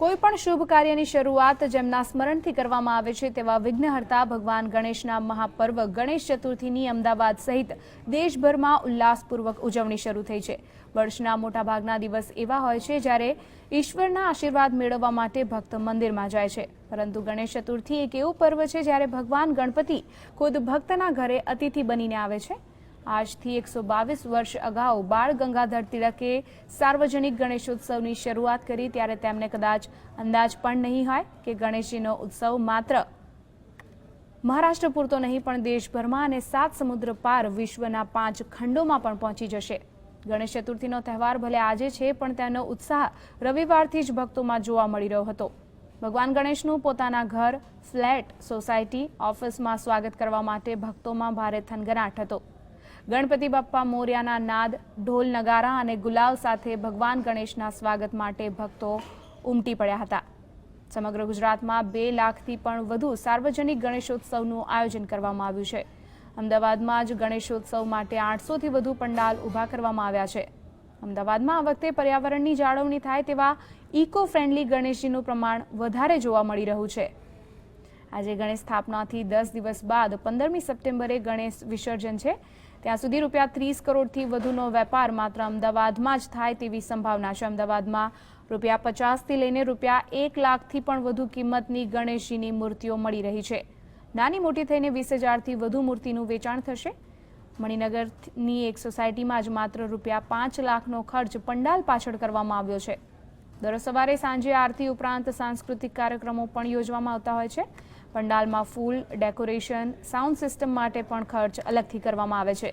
કોઈ પણ શુભ કાર્યની શરૂઆત જેમના સ્મરણથી કરવામાં આવે છે તેવા વિઘ્નહર્તા ભગવાન ગણેશના મહાપર્વ ગણેશ ચતુર્થીની અમદાવાદ સહિત દેશભરમાં ઉલ્લાસપૂર્વક ઉજવણી શરૂ થઈ છે. વર્ષના મોટાભાગના દિવસ એવા હોય છે જ્યારે ઈશ્વરના આશીર્વાદ મેળવવા માટે ભક્ત મંદિરમાં જાય છે. પરંતુ ગણેશ ચતુર્થી એક એવું પર્વ છે જ્યારે ભગવાન ગણપતિ ખુદ ભક્તના ઘરે અતિથિ બનીને આવે છે. આજથી એકસો બાવીસ વર્ષ અગાઉ બાળ ગંગાધર તિલકે સાર્વજનિક ગણેશોત્સવની શરૂઆત કરી, ત્યારે તેમને કદાચ અંદાજ પણ નહીં હોય કે ગણેશજીનો ઉત્સવ માત્ર મહારાષ્ટ્ર પૂરતો નહીં, પણ દેશભરમાં અને સાત સમુદ્ર પાર વિશ્વના પાંચ ખંડોમાં પણ પહોંચી જશે. ગણેશ ચતુર્થીનો તહેવાર ભલે આજે છે, પણ તેનો ઉત્સાહ રવિવારથી જ ભક્તોમાં જોવા મળી રહ્યો હતો. ભગવાન ગણેશનું પોતાના ઘર, ફ્લેટ, સોસાયટી, ઓફિસમાં સ્વાગત કરવા માટે ભક્તોમાં ભારે થનગનાટ હતો. ગણપતિ બાપ્પા મોર્યાના નાદ, ઢોલ નગારા અને ગુલાલ સાથે ભગવાન ગણેશના સ્વાગત માટે ભક્તો ઉમટી પડ્યા હતા. સમગ્ર ગુજરાતમાં બે લાખથી પણ વધુ સાર્વજનિક ગણેશોત્સવનું આયોજન કરવામાં આવ્યું છે. અમદાવાદમાં જ ગણેશોત્સવ માટે આઠસોથી વધુ પંડાલ ઊભા કરવામાં આવ્યા છે. અમદાવાદમાં આ વખતે પર્યાવરણની જાળવણી થાય તેવા ઇકો ફ્રેન્ડલી ગણેશજીનું પ્રમાણ વધારે જોવા મળી રહ્યું છે. આજે ગણેશ સ્થાપનાથી દસ દિવસ બાદ પંદરમી સપ્ટેમ્બરે ગણેશ વિસર્જન છે. ત્યાં સુધી રૂપિયા ત્રીસ કરોડથી વધુનો વેપાર માત્ર અમદાવાદમાં જ થાય તેવી સંભાવના છે. અમદાવાદમાં રૂપિયા પચાસથી લઈને રૂપિયા એક લાખથી પણ વધુ કિંમતની ગણેશજીની મૂર્તિઓ મળી રહી છે. નાની મોટી થઈને વીસ હજારથી વધુ મૂર્તિનું વેચાણ થશે. મણિનગરની એક સોસાયટીમાં જ માત્ર રૂપિયા પાંચ લાખનો ખર્ચ પંડાલ પાછળ કરવામાં આવ્યો છે. દર સવારે સાંજે આરતી ઉપરાંત સાંસ્કૃતિક કાર્યક્રમો પણ યોજવામાં આવતા હોય છે. પંડાલમાં ફૂલ ડેકોરેશન સાઉન્ડ સિસ્ટમ માટે પણ ખર્ચ અલગથી કરવામાં આવે છે.